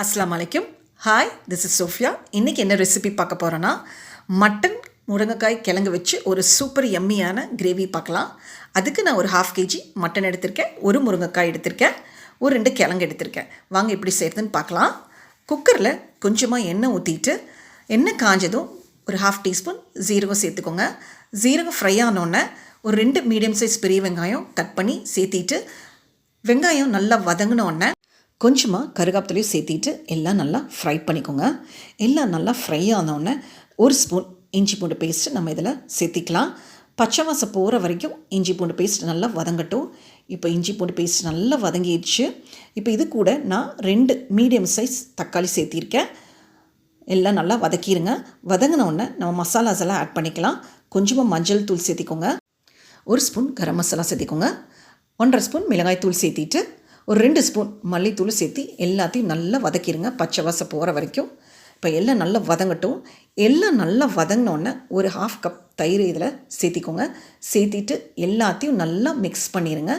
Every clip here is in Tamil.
அஸ்லாம் வலைக்கும் ஹாய் திஸ் இஸ் சோஃபியா இன்றைக்கி என்ன ரெசிபி பார்க்க போகிறோன்னா மட்டன் முருங்கைக்காய் கிழங்கு வச்சு ஒரு சூப்பர் எம்மியான கிரேவி பார்க்கலாம். அதுக்கு நான் ஒரு ஹாஃப் கேஜி மட்டன் எடுத்திருக்கேன் ஒரு முருங்கைக்காய் எடுத்திருக்கேன் ஒரு ரெண்டு கிழங்கு எடுத்திருக்கேன். வாங்க எப்படி செய்கிறதுன்னு பார்க்கலாம். குக்கரில் கொஞ்சமாக எண்ணெய் ஊற்றிட்டு எண்ணெய் காஞ்சதும் ஒரு ஹாஃப் டீஸ்பூன் ஜீரகம் சேர்த்துக்கோங்க. ஜீரகம் ஃப்ரை ஆனோடனே ஒரு ரெண்டு மீடியம் சைஸ் பெரிய வெங்காயம் கட் பண்ணி சேர்த்திட்டு வெங்காயம் நல்லா வதங்கினோடனே கொஞ்சமாக கருகாப்பிலையும் சேர்த்திட்டு எல்லாம் நல்லா ஃப்ரை பண்ணிக்கோங்க. எல்லாம் நல்லா ஃப்ரை ஆனோடனே ஒரு ஸ்பூன் இஞ்சி பூண்டு பேஸ்ட்டு நம்ம இதில் சேர்த்திக்கலாம். பச்சை வாசம் போகிற வரைக்கும் இஞ்சி பூண்டு பேஸ்ட் நல்லா வதங்கட்டும். இப்போ இஞ்சி பூண்டு பேஸ்ட் நல்லா வதங்கிடுச்சு. இப்போ இது கூட நான் ரெண்டு மீடியம் சைஸ் தக்காளி சேர்த்திருக்கேன். எல்லாம் நல்லா வதக்கிடுங்க வதங்கினோடனே நம்ம மசாலாஸ் எல்லாம் ஆட் பண்ணிக்கலாம். கொஞ்சமாக மஞ்சள் தூள் சேர்த்திக்கோங்க. ஒரு ஸ்பூன் கரம் மசாலா சேர்த்திக்கோங்க. ஒன்றரை ஸ்பூன் மிளகாய் தூள் சேர்த்திட்டு ஒரு ரெண்டு ஸ்பூன் மல்லித்தூள் சேர்த்து எல்லாத்தையும் நல்லா வதக்கிடுங்க பச்சை வாசம் போகிற வரைக்கும். இப்போ எல்லாம் நல்லா வதங்கட்டும். எல்லாம் நல்லா வதங்கினோடனே ஒரு ஹாஃப் கப் தயிர் இதில் சேர்த்திக்கோங்க. சேர்த்திட்டு எல்லாத்தையும் நல்லா மிக்ஸ் பண்ணிடுங்க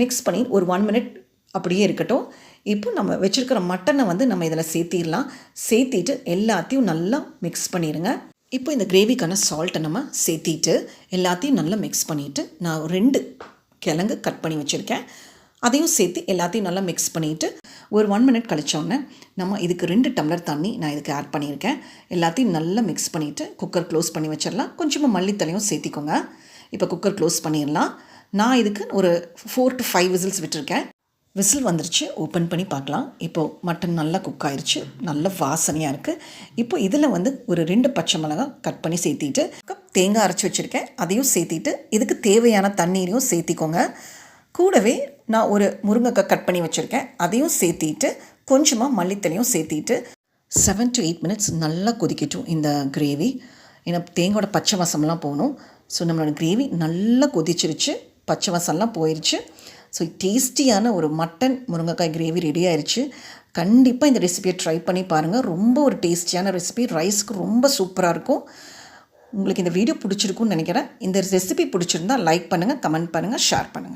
மிக்ஸ் பண்ணி ஒரு ஒன் மினிட் அப்படியே இருக்கட்டும். இப்போ நம்ம வச்சுருக்கிற மட்டனை வந்து நம்ம இதில் சேர்த்திடலாம். சேர்த்திட்டு எல்லாத்தையும் நல்லா மிக்ஸ் பண்ணிடுங்க இப்போ இந்த கிரேவிக்கான சால்ட்டை நம்ம சேர்த்திட்டு எல்லாத்தையும் நல்லா மிக்ஸ் பண்ணிவிட்டு நான் ரெண்டு கிழங்கு கட் பண்ணி வச்சுருக்கேன். அதையும் சேர்த்து எல்லாத்தையும் நல்லா மிக்ஸ் பண்ணிவிட்டு ஒரு ஒன் மினிட் கழிச்சோன்னே நம்ம இதுக்கு ரெண்டு டம்ளர் தண்ணி நான் இதுக்கு ஆட் பண்ணியிருக்கேன். எல்லாத்தையும் நல்லா மிக்ஸ் பண்ணிவிட்டு குக்கர் க்ளோஸ் பண்ணி வச்சிடலாம். கொஞ்சமாக மல்லித்தலையும் சேர்த்திக்கோங்க. இப்போ குக்கர் க்ளோஸ் பண்ணிடலாம். நான் இதுக்கு ஒரு ஃபோர் டு ஃபைவ் விசில்ஸ் விட்டுருக்கேன். விசில் வந்துருச்சு. ஓப்பன் பண்ணி பார்க்கலாம். இப்போது மட்டன் நல்லா குக் ஆயிடுச்சு நல்ல வாசனையாக இருக்குது இப்போ இதில் வந்து ஒரு ரெண்டு பச்சை மிளகாய் கட் பண்ணி சேர்த்திட்டு தேங்காய் அரைச்சி வச்சுருக்கேன். அதையும் சேர்த்திட்டு இதுக்கு தேவையான தண்ணீரையும் சேர்த்திக்கோங்க. கூடவே நான் ஒரு முருங்கைக்காய் கட் பண்ணி வச்சுருக்கேன். அதையும் சேர்த்திட்டு கொஞ்சமாக மல்லித்தலையும் சேர்த்திட்டு செவன் டு எயிட் மினிட்ஸ் நல்லா கொதிக்கட்டும் இந்த கிரேவி ஏன்னா தேங்காயோட பச்சை வசம்லாம் போகணும். ஸோ நம்மளோட கிரேவி நல்லா கொதிச்சிருச்சு. பச்சை வசம்லாம் போயிடுச்சு ஸோ டேஸ்டியான ஒரு மட்டன் முருங்கைக்காய் கிரேவி ரெடி ஆயிடுச்சு கண்டிப்பாக இந்த ரெசிபியை ட்ரை பண்ணி பாருங்கள் ரொம்ப ஒரு டேஸ்டியான ரெசிபி ரைஸ்க்கு ரொம்ப சூப்பராக இருக்கும். உங்களுக்கு இந்த வீடியோ பிடிச்சிருக்குன்னு நினைக்கிறேன். இந்த ரெசிபி பிடிச்சிருந்தா லைக் பண்ணுங்கள் கமெண்ட் பண்ணுங்கள் ஷேர் பண்ணுங்கள்